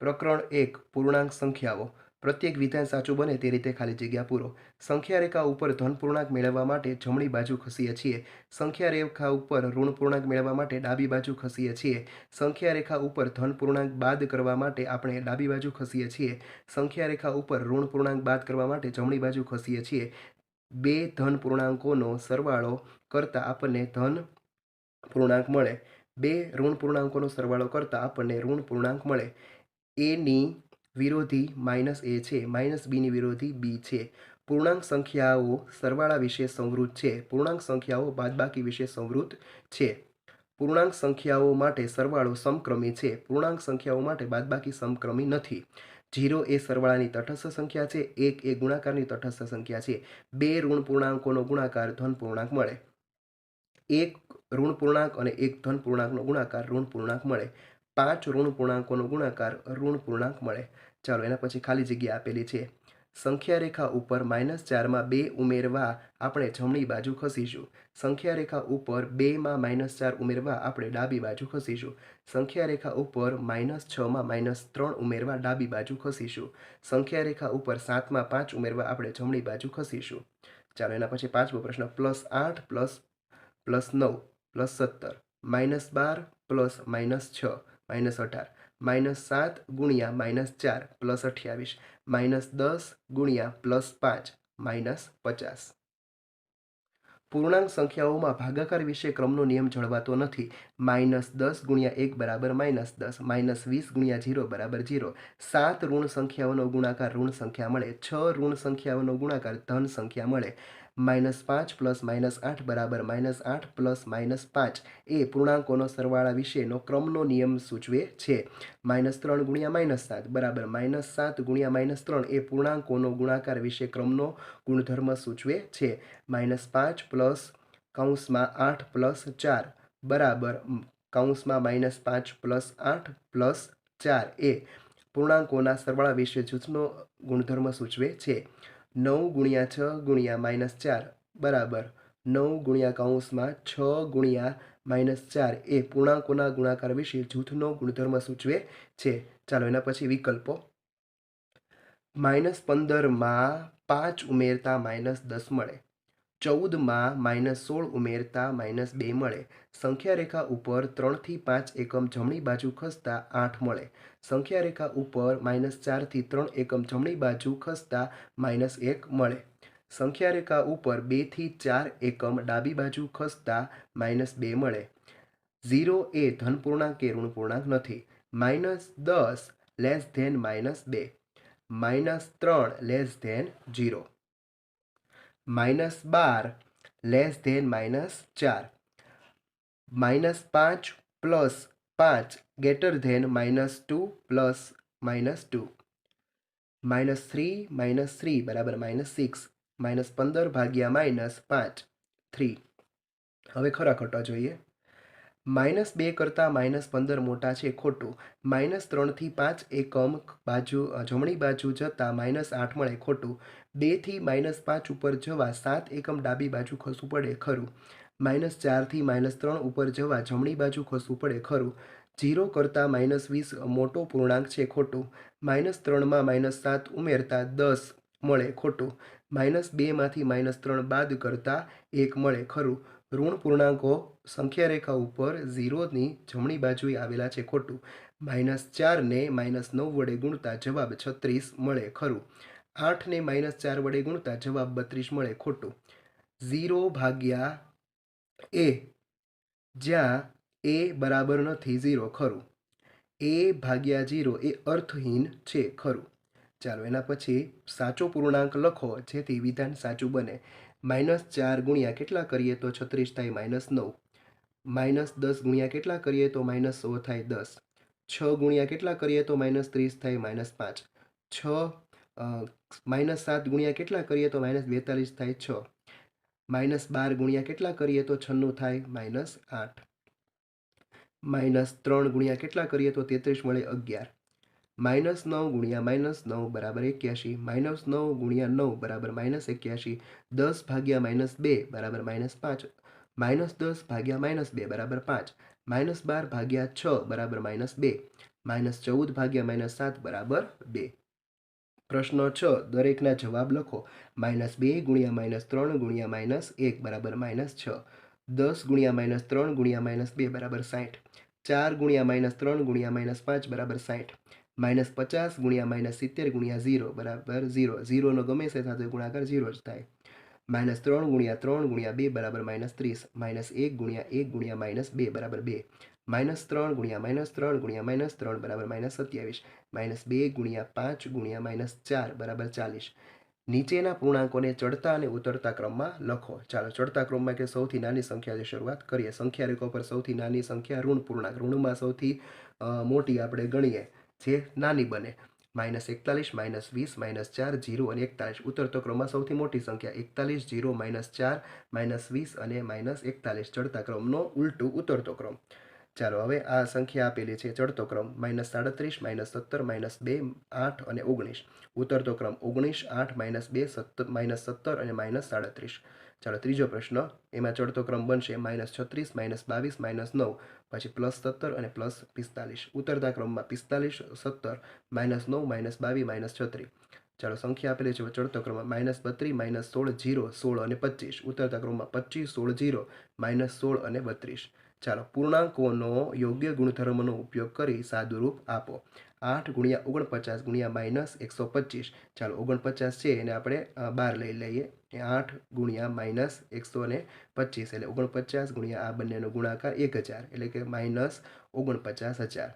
પ્રકરણ એક, પૂર્ણાંક સંખ્યાઓ. પ્રત્યેક વિધાન સાચું બને તે રીતે ખાલી જગ્યા પૂરો. સંખ્યા રેખા ઉપર ધન પૂર્ણાંક મેળવવા માટે જમણી બાજુ ખસીએ છીએ. સંખ્યા રેખા ઉપર ઋણ પૂર્ણાંક મેળવવા માટે ડાબી બાજુ ખસીએ છીએ. સંખ્યા રેખા ઉપર ધન પૂર્ણાંક બાદ કરવા માટે આપણે ડાબી બાજુ ખસીએ છીએ. સંખ્યા રેખા ઉપર ઋણ પૂર્ણાંક બાદ કરવા માટે જમણી બાજુ ખસીએ છીએ. બે ધન પૂર્ણાંકોનો સરવાળો કરતાં આપણને ધન પૂર્ણાંક મળે. બે ઋણ પૂર્ણાંકોનો સરવાળો કરતાં આપણને ઋણ પૂર્ણાંક મળે. એની વિરોધી માઇનસ એ છે, માઇનસ બીની વિરોધી બી છે. પૂર્ણાંક સંખ્યાઓ સરવાળા વિશે સંવૃત છે. પૂર્ણાંક સંખ્યાઓ બાદબાકી વિશે સંવૃત છે. પૂર્ણાંક સંખ્યાઓ માટે સરવાળો સમક્રમી છે. પૂર્ણાંક સંખ્યાઓ માટે બાદબાકી સમક્રમી નથી. જીરો એ સરવાળાની તટસ્થ સંખ્યા છે. એક એ ગુણાકારની તટસ્થ સંખ્યા છે. બે ઋણ પૂર્ણાંકોનો ગુણાકાર ધન પૂર્ણાંક મળે. એક ઋણ પૂર્ણાંક અને એક ધન પૂર્ણાંકનો ગુણાકાર ઋણ પૂર્ણાંક મળે. પાંચ ઋણ પૂર્ણાંકોનો ગુણાકાર ઋણ પૂર્ણાંક મળે. ચાલો એના પછી ખાલી જગ્યા આપેલી છે. સંખ્યા રેખા ઉપર માઇનસ ચારમાં બે ઉમેરવા આપણે જમણી બાજુ ખસીશું. સંખ્યા રેખા ઉપર બેમાં માઇનસ ચાર ઉમેરવા આપણે ડાબી બાજુ ખસીશું. સંખ્યા રેખા ઉપર માઇનસ છમાં માઇનસ ત્રણ ઉમેરવા ડાબી બાજુ ખસીશું. સંખ્યા રેખા ઉપર સાતમાં પાંચ ઉમેરવા આપણે જમણી બાજુ ખસીશું. ચાલો એના પછી પાંચમો પ્રશ્ન. પ્લસ આઠ પ્લસ પ્લસ નવ પ્લસ સત્તર, માઇનસ બાર પ્લસ માઇનસ છ. માઇનસ અઢાર. માઇનસ સાત ગુણ્યા માઇનસ ચાર પ્લસ અઠ્યાવીસ. માઇનસ દસ ગુણ્યા પ્લસ પાંચ માઇનસ પચાસ. પૂર્ણાંક સંખ્યાઓમાં ભાગાકાર વિશે ક્રમનો નિયમ જળવાતો નથી. માઇનસ દસ ગુણ્યા એક બરાબર માઇનસ દસ. માઇનસ વીસ ગુણ્યા જીરો બરાબર જીરો સાત ઋણ સંખ્યાઓનો ગુણાકાર ઋણ સંખ્યા મળે. છ ઋણ સંખ્યાઓનો ગુણાકાર ધન સંખ્યા મળે. માઇનસ પાંચ પ્લસ માઇનસ આઠ બરાબર માઇનસ આઠ પ્લસ માઇનસ પાંચ. એ પૂર્ણાંકોનો સરવાળા વિશેનો ક્રમનો નિયમ સૂચવે છે. માઇનસ ત્રણ ગુણ્યા માઇનસ સાત બરાબર માઇનસ સાત ગુણ્યા માઇનસ ત્રણ એ પૂર્ણાંકોનો ગુણાકાર વિશે ક્રમનો ગુણધર્મ સૂચવે છે. માઇનસ પાંચ પ્લસ કૌંસમાં આઠ પ્લસ ચાર બરાબર કૌંસમાં માઇનસ પાંચ પ્લસ આઠ પ્લસ ચાર. એ પૂર્ણાંકોના સરવાળા વિશે જૂથનો ગુણધર્મ સૂચવે છે. નવ ગુણ્યા છ ગુણ્યા માઇનસ ચાર, બરાબર. નવ ગુણ્યા કૌંસમાં છ ગુણ્યા માઇનસ ચાર એ પૂર્ણાંકોના ગુણાકાર વિશે જૂથનો ગુણધર્મ સૂચવે છે. ચાલો એના પછી વિકલ્પો. માઇનસ પંદરમાં પાંચ ઉમેરતા માઇનસ દસ મળે. ચૌદમાં માઇનસ સોળ ઉમેરતા માઇનસ બે મળે. સંખ્યા રેખા ઉપર ત્રણથી પાંચ એકમ જમણી બાજુ ખસતા આઠ મળે. સંખ્યા રેખા ઉપર માઇનસ ચારથી ત્રણ એકમ જમણી બાજુ ખસતા માઇનસ એક મળે. સંખ્યા રેખા ઉપર બેથી ચાર એકમ ડાબી બાજુ ખસતા માઇનસ બે મળે. ઝીરો એ ધનપૂર્ણાંક કે ઋણપૂર્ણાંક નથી. માઇનસ દસ લેસ ધેન માઇનસ બે. માઇનસ ત્રણ લેસ ધેન જીરો માઇનસ બાર લેસ ધેન માઇનસ ચાર માઇનસ પાંચ પ્લસ પાંચ greater than minus two plus minus two minus three minus three બરાબર માઇનસ સિક્સ માઇનસ પંદર ભાગ્યા માઇનસ પાંચ થ્રી હવે ખરા ખોટા જોઈએ માઇનસ બે કરતાં માઇનસ પંદર મોટા છે ખોટું. માઇનસ ત્રણથી પાંચ એકમ બાજુ જમણી બાજુ જતાં માઇનસ આઠ મળે ખોટું. બેથી માઇનસ પાંચ ઉપર જવા સાત એકમ ડાબી બાજુ ખસવું પડે ખરું. માઇનસ ચારથી માઇનસ ત્રણ ઉપર જવા જમણી બાજુ ખસવું પડે ખરું. જીરો કરતાં માઇનસ વીસ મોટો પૂર્ણાંક છે ખોટું. માઇનસ ત્રણમાં માઇનસ સાત ઉમેરતા દસ મળે ખોટું. માઇનસ બેમાંથી માઇનસ ત્રણ બાદ કરતાં એક મળે ખરું. ઋણ પૂર્ણાંકો સંખ્યા રેખા ઉપર ઝીરોની જમણી બાજુએ આવેલા છે ખોટું. માઇનસ ચારને માઇનસ નવ વડે ગુણતા જવાબ છત્રીસ મળે ખરું. આઠને માઇનસ ચાર વડે ગુણતા જવાબ બત્રીસ મળે ખોટું. ઝીરો ભાગ્યા એ જ્યાં એ બરાબર નથી ઝીરો ખરું. એ ભાગ્યા ઝીરો એ અર્થહીન છે ખરું. ચાલો એના પછી સાચો પૂર્ણાંક લખો જેથી વિધાન સાચું બને. માઇનસ ચાર ગુણ્યા કેટલા કરીએ તો છત્રીસ થાય માઇનસ નવ. માઇનસ દસ ગુણ્યા કેટલા કરીએ તો માઇનસ સો થાય દસ. છ ગુણ્યા કેટલા કરીએ તો માઇનસ ત્રીસ થાય માઇનસ પાંચ. છ માઇનસ સાત ગુણ્યા કેટલા કરીએ તો માઇનસ બેતાલીસ થાય છ. માઇનસ બાર ગુણ્યા કેટલા કરીએ તો છન્નું થાય માઇનસ આઠ. માઇનસ ત્રણ ગુણ્યા કેટલા કરીએ તો તેત્રીસ મળે અગિયાર. માઇનસ નવ ગુણ્યા માઇનસ નવ બરાબર એક્યાસી માઇનસ નવ ગુણ્યા નવ બરાબર માઇનસ એક્યાસી દસ ભાગ્યા માઇનસ બે બરાબર માઇનસ પાંચ, માઇનસ દસ ભાગ્યા માઇનસ બે બરાબર પાંચ, માઇનસ બાર ભાગ્યા છ બરાબર માઇનસ બે, માઇનસ ચૌદ ભાગ્યા માઇનસ સાત બરાબર બે. પ્રશ્ન છ, દરેકના જવાબ લખો. માઇનસ બે ગુણ્યા માઇનસ ત્રણ ગુણ્યા માઇનસ એક બરાબર માઇનસ છ, દસ ગુણ્યા માઇનસ ત્રણ ગુણ્યા માઇનસ બે બરાબર સાઠ, ચાર ગુણ્યા માઇનસ ત્રણ ગુણ્યા માઇનસ પાંચ બરાબર સાઠ માઇનસ પચાસ ગુણ્યા માઇનસ સિત્તેર ગુણ્યા ઝીરો, બરાબર? ઝીરો. ઝીરોનો ગમે તે સાથે ગુણાકાર ઝીરો જ થાય. માઇનસ ત્રણ ગુણ્યા ત્રણ ગુણ્યા બે, બરાબર માઇનસ ત્રીસ. માઇનસ એક ગુણ્યા એક ગુણ્યા માઇનસ બે, બરાબર બે. માઇનસ ત્રણ ગુણ્યા માઇનસ ત્રણ ગુણ્યા માઇનસ ત્રણ, બરાબર માઇનસ સત્યાવીસ. માઇનસ બે ગુણ્યા પાંચ ગુણ્યા માઇનસ ચાર, બરાબર ચાલીસ. નીચેના પૂર્ણાંકોને ચડતા અને ઉતરતા ક્રમમાં લખો. ચાલો, ચડતા ક્રમમાં કે સૌથી નાની સંખ્યાથી શરૂઆત કરીએ. સંખ્યા રેખો પર સૌથી નાની સંખ્યા ઋણ પૂર્ણાંક. ઋણમાં સૌથી મોટી આપણે ગણીએ. જે નાની બને. માઇનસ એકતાલીસ, માઇનસ વીસ, માઇનસ ચાર, જીરો અને એકતાલીસ. ઉતરતો ક્રમમાં સૌથી મોટી સંખ્યા એકતાલીસ, જીરો, માઇનસ ચાર, માઇનસ વીસ અને માઇનસ એકતાલીસ. ચડતા ક્રમનો ઉલટું ઉતરતો ક્રમ. ચાલો હવે આ સંખ્યા આપેલી છે, ચડતો ક્રમ. માઇનસ સાડત્રીસ, માઇનસ સત્તર, માઇનસ બે, આઠ અને ઓગણીસ. ઉતરતો ક્રમ ઓગણીસ, આઠ, માઇનસ બે સત્તર માઇનસ સત્તર અને માઇનસ સાડત્રીસ. ચાલો ત્રીજો પ્રશ્ન. એમાં ચડતો ક્રમ બનશે માઇનસ છત્રીસ, માઇનસ બાવીસ, માઇનસ નવ, પછી પ્લસ સત્તર અને પ્લસ પિસ્તાલીસ. ઉતરતા ક્રમમાં પિસ્તાલીસ, સત્તર, માઇનસ નવ, માઇનસ બાવીસ, માઇનસ છત્રીસ. ચાલો સંખ્યા આપેલી છે ચડતો ક્રમમાં માઇનસ બત્રીસ, માઇનસ સોળ જીરો સોળ અને પચીસ. ઉતરતા ક્રમમાં પચીસ, સોળ જીરો માઇનસ સોળ અને બત્રીસ. ચાલો પૂર્ણાંકોનો યોગ્ય ગુણધર્મનો ઉપયોગ કરી સાદુરૂપ આપો. આઠ ગુણ્યા ઓગણપચાસ ગુણ્યા માઇનસ એકસો પચીસ. ચાલો, ઓગણપચાસ છે એને આપણે બાર લઈ લઈએ. આઠ ગુણ્યા માઇનસ એકસો ને પચીસ. એટલે ઓગણપચાસ ગુણ્યા આ બંનેનો ગુણાકાર એક હજાર. એટલે કે માઇનસ ઓગણપચાસ હજાર.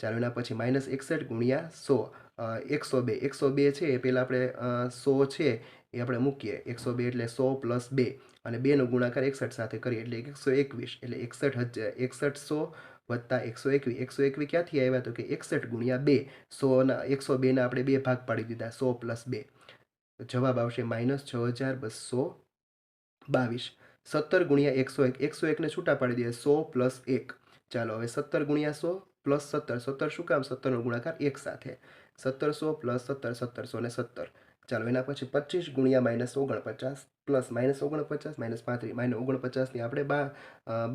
ચાલો, એના પછી માઇનસ એકસઠ ગુણ્યા સો. એકસો બે. એકસો બે છે, એ પહેલાં આપણે સો છે, એ આપણે મૂકીએ. એકસો બે એટલે સો પ્લસ બે. અને બેનો ગુણાકાર એકસઠ સાથે કરીએ. એટલે એકસો એકવીસ. એટલે એકસઠ હજાર એકસઠ સો વત્તા એકસો એકવીસ એકસો એકવીસ ક્યાંથી આવ્યા? તો કે એકસઠ ગુણ્યા બે. સોના એકસો બેના આપણે બે ભાગ પાડી દીધા. સો પ્લસ બે. જવાબ આવશે માઇનસ છ હજાર બસો બાવીસ. સત્તર ગુણ્યા એકસો એક. એકસો એકને છૂટા પાડી દઈએ. સો પ્લસ એક. ચાલો, હવે સત્તર ગુણ્યા સો પ્લસ સત્તર. સત્તર શું કામ? સત્તરનો ગુણાકાર એક સાથે. સત્તરસો પ્લસ સત્તર. સત્તરસો ને સત્તર. ચાલો, એના પછી પચીસ ગુણ્યા માઇનસ ઓગણપચાસ, પ્લસ માઇનસ ઓગણપચાસ, માઇનસ પાંત્રીસ. માઇનસ ઓગણપચાસની આપણે બાર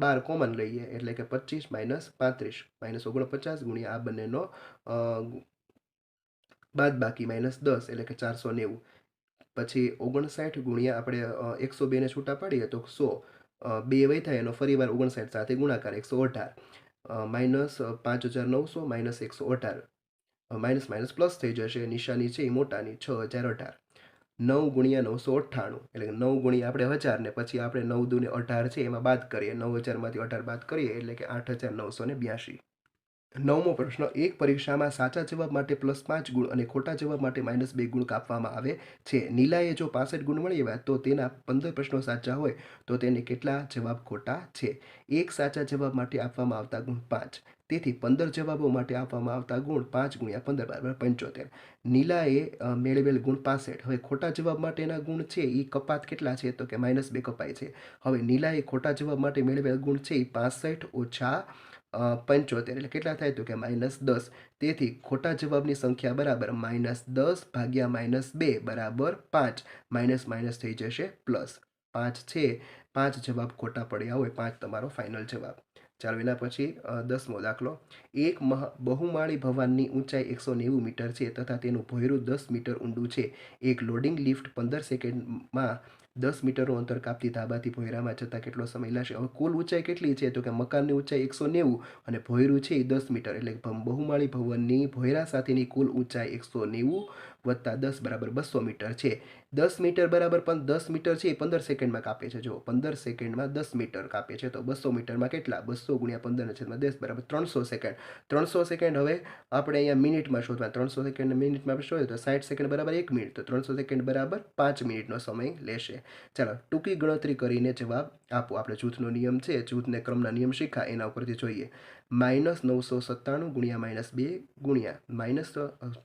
બાર કોમન લઈએ, એટલે કે પચીસ માઇનસ પાંત્રીસ. માઇનસ ઓગણપચાસ ગુણ્યા આ બંનેનો બાદ બાકી માઇનસ દસ, એટલે કે ચારસો નેવું. પછી ઓગણસાઠ ગુણ્યા આપણે એકસો બેને છૂટા પાડીએ તો સો બે વય થાય એનો ફરીવાર ઓગણસાઠ સાથે ગુણાકાર એકસો અઢાર. માઇનસ પાંચ હજાર નવસો, માઇનસ એકસો અઢાર. માઇનસ માઇનસ પ્લસ થઈ જશે. નિશાની છે એ મોટાની, છ હજાર અઢાર. નવ ગુણ્યા નવસો અઠ્ઠાણું. એટલે નવ ગુણ્યા આપણે હજાર ને પછી આપણે નવ દુને અઢાર છે, એમાં બાદ કરીએ. નવ હજારમાંથી અઢાર બાદ કરીએ, એટલે કે આઠ હજાર નવસો ને બ્યાસી નવમો પ્રશ્ન, એક પરીક્ષામાં સાચા જવાબ માટે પ્લસ પાંચ ગુણ અને ખોટા જવાબ માટે માઇનસ બે ગુણ કાપવામાં આવે છે. નીલાએ જો પાસઠ ગુણ મળ્યા તો તેના પંદર પ્રશ્નો સાચા હોય, તો તેને કેટલા જવાબ ખોટા છે? એક સાચા જવાબ માટે આપવામાં આવતા ગુણ પાંચ. તેથી પંદર જવાબો માટે આપવામાં આવતા ગુણ પાંચ ગુણ્યા પંદર બરાબર પંચોતેર. નીલાએ મેળવેલ ગુણ પાસઠ. હવે ખોટા જવાબ માટેના ગુણ છે એ કપાત કેટલા છે તો કે માઇનસ બે કપાય છે. હવે નીલાએ ખોટા જવાબ માટે મેળવેલ ગુણ છે એ પાસઠ ઓછા પંચોતેર. એટલે કેટલા થાય તો કે માઇનસ દસ. તેથી ખોટા જવાબની સંખ્યા બરાબર માઇનસ દસ ભાગ્યા માઇનસ બે બરાબર પાંચ. માઇનસ માઇનસ થઈ જશે પ્લસ પાંચ છે. પાંચ જવાબ ખોટા પડ્યા હોય પાંચ તમારો ફાઇનલ જવાબ. ચાલો એના પછી દસમો દાખલો. એક મહ, બહુમાળી ભવનની ઊંચાઈ એકસો નેવું મીટર છે તથા તેનું ભોયરું દસ મીટર ઊંડું છે. એક લોડિંગ લિફ્ટ પંદર સેકન્ડમાં દસ મીટરનું અંતર કાપતી ધાબાથી ભોયરામાં જતાં કેટલો સમય લાગશે? હવે કુલ ઊંચાઈ કેટલી છે? તો કે મકાનની ઊંચાઈ એકસો નેવું અને ભોયરું છે એ દસ મીટર. એટલે બહુમાળી ભવનની ભોયરા સાથેની કુલ ઊંચાઈ એકસો નેવું વત્તા દસ બરાબર બસો મીટર છે. દસ મીટર બરાબર પણ દસ મીટર છે એ પંદર સેકન્ડમાં કાપે છે. જો પંદર સેકન્ડમાં દસ મીટર કાપે છે. તો બસો મીટરમાં કેટલા? બસો ગુણ્યા પંદર છેદમાં દસ બરાબર ત્રણસો સેકન્ડ. ત્રણસો સેકન્ડ હવે આપણે અહીંયા મિનિટમાં શોધવા. ત્રણસો સેકન્ડ મિનિટમાં આપણે શોધીએ તો સાઠ સેકન્ડ બરાબર એક મિનિટ. તો ત્રણસો સેકન્ડ બરાબર પાંચ મિનિટનો સમય લેશે. ચાલો, ટૂંકી ગણતરી કરીને જવાબ આપો. આપણે જૂથનો નિયમ છે. જૂથને ક્રમના નિયમ શીખા. એના ઉપરથી જોઈએ. માઇનસ નવસો સત્તાણું ગુણ્યા માઇનસ બે ગુણ્યા માઇનસ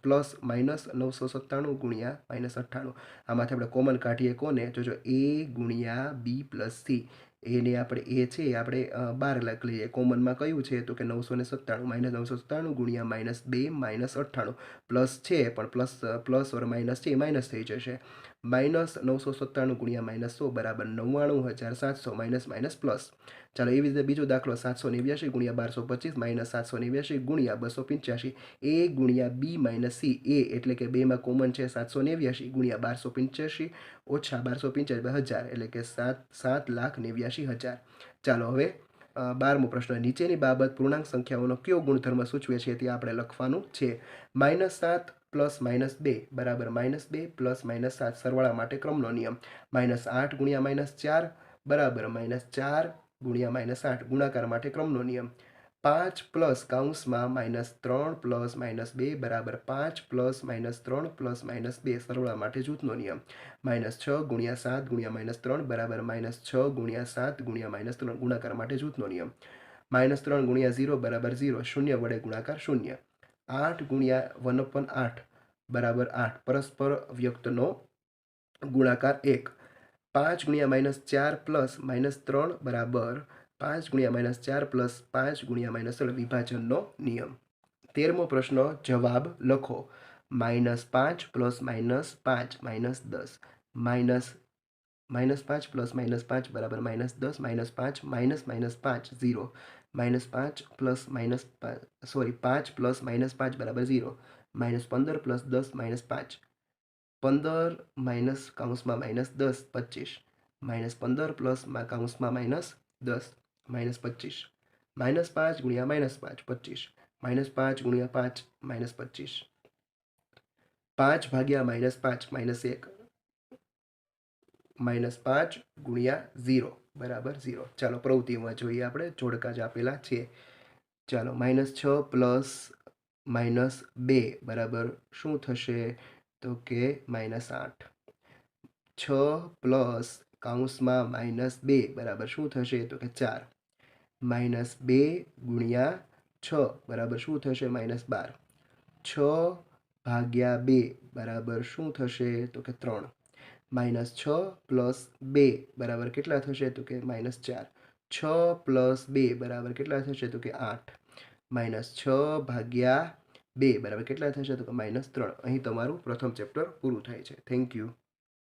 પ્લસ માઇનસ નવસો સત્તાણું ગુણ્યા માઇનસ અઠ્ઠાણું. આમાંથી આપણે કોમન કાઢીએ કોને? જોજો, એ ગુણ્યા બી પ્લસ સી. એને આપણે એ છે આપણે બાર લાખ લઈએ. કોમનમાં કયું છે તો કે નવસો ને સત્તાણું માઇનસ નવસો સત્તાણું ગુણ્યા માઇનસ બે માઇનસ અઠ્ઠાણું. પ્લસ છે પણ પ્લસ પ્લસ ઓર માઇનસ છે એ માઇનસ થઈ જશે. માઇનસ નવસો સત્તાણું ગુણ્યા માઇનસ સો બરાબર નવ્વાણું હજાર સાતસો માઇનસ માઇનસ પ્લસ ચાલો એવી રીતે બીજો દાખલો સાતસો નેવ્યાસી ગુણ્યા બારસો પચીસ માઇનસ સાતસો નેવ્યાસી ગુણ્યા બસો પંચ્યાસી એ ગુણ્યા બી માઇનસ સી એ એટલે કે બેમાં કોમન છે સાતસો નેવ્યાસી ગુણ્યા બારસો પંચ્યાસી ઓછા બારસો પંચ્યાસી હજાર એટલે કે સાત સાત લાખ નેવ્યાસી હજાર. ચાલો હવે બારમો પ્રશ્ન. નીચેની બાબત પૂર્ણાંક સંખ્યાઓનો કયો ગુણધર્મ સૂચવે છે તે આપણે લખવાનું છે. માઇનસ સાત પ્લસ માઇનસ બે બરાબર માઇનસ બે પ્લસ માઇનસ સાત સરવાળા માટે ક્રમનો નિયમ. માઇનસ આઠ ગુણ્યા માઇનસ ચાર બરાબર માઇનસ ચાર ગુણ્યા માઇનસ આઠ ગુણાકાર માટે ક્રમનો નિયમ. પાંચ પ્લસ કાઉન્સમાં માઇનસ ત્રણ પ્લસ માઇનસ બે બરાબર પાંચ પ્લસ માઇનસ ત્રણ પ્લસ માઇનસ બે. સરવાળા માટે જૂથનો નિયમ. માઇનસ છ ગુણ્યા સાત ગુણ્યા માઇનસ ત્રણ બરાબર માઇનસ છ ગુણ્યા સાત ગુણ્યા માઇનસ ત્રણ. ગુણાકાર માટે જૂથનો નિયમ. માઇનસ ત્રણ ગુણ્યા ઝીરો બરાબર ઝીરો. શૂન્ય વડે ગુણાકાર શૂન્ય. આઠ ગુણ્યા વન અપન આઠ બરાબર આઠ. પરસ્પર વ્યક્તનો ગુણાકાર એક. પાંચ ગુણ્યા માઇનસ ચાર પ્લસ માઇનસ ત્રણ બરાબર પાંચ ગુણ્યા માઇનસ ચાર પ્લસ પાંચ ગુણ્યા માઇનસ વિભાજનનો નિયમ. તેરમો પ્રશ્ન, જવાબ લખો. માઇનસ પાંચ પ્લસ માઇનસ પાંચ, માઇનસ દસ. માઇનસ માઇનસ પાંચ પ્લસ માઇનસ પાંચ બરાબર માઇનસ દસ, માઇનસ પાંચ, માઇનસ માઇનસ પાંચ, ઝીરો. માઇનસ પાંચ પ્લસ માઇનસ સોરી, પાંચ પ્લસ માઇનસ પાંચ બરાબર ઝીરો. માઇનસ પંદર પ્લસ દસ, માઇનસ પાંચ. પંદર માઇનસ કાઉન્સમાં માઇનસ દસ, પચીસ. માઇનસ પંદર પ્લસ કાઉન્સમાં માઇનસ દસ. માઇનસ પચીસ માઇનસ પાંચ ગુણ્યા માઇનસ પાંચ પચીસ માઇનસ પાંચ ગુણ્યા પાંચ માઇનસ પચીસ પાંચ ભાગ્યા માઇનસ પાંચ માઇનસ એક માઇનસ પાંચ ગુણ્યા ઝીરો બરાબર ઝીરો ચાલો પ્રવૃત્તિમાં જોઈએ આપણે, જોડકા જ આપેલા છે। ચાલો માઇનસ છ પ્લસ માઇનસ બે બરાબર શું થશે? તો કે માઇનસ આઠ છ પ્લસ કાઉન્સમાં માઇનસ બે બરાબર શું થશે? તો કે ચાર માઇનસ બે ગુણ્યા છ, બરાબર શું થશે? માઇનસ બાર. છ ભાગ્યા બે, બરાબર શું થશે? તો કે ત્રણ. માઇનસ છ પ્લસ બે, બરાબર કેટલા થશે? તો કે માઇનસ ચાર. છ પ્લસ બે, બરાબર કેટલા થશે? તો કે આઠ. માઇનસ છ ભાગ્યા બે, બરાબર કેટલા થશે? તો કે માઇનસ ત્રણ. અહીં તમારું પ્રથમ ચેપ્ટર પૂરું થાય છે. Thank you.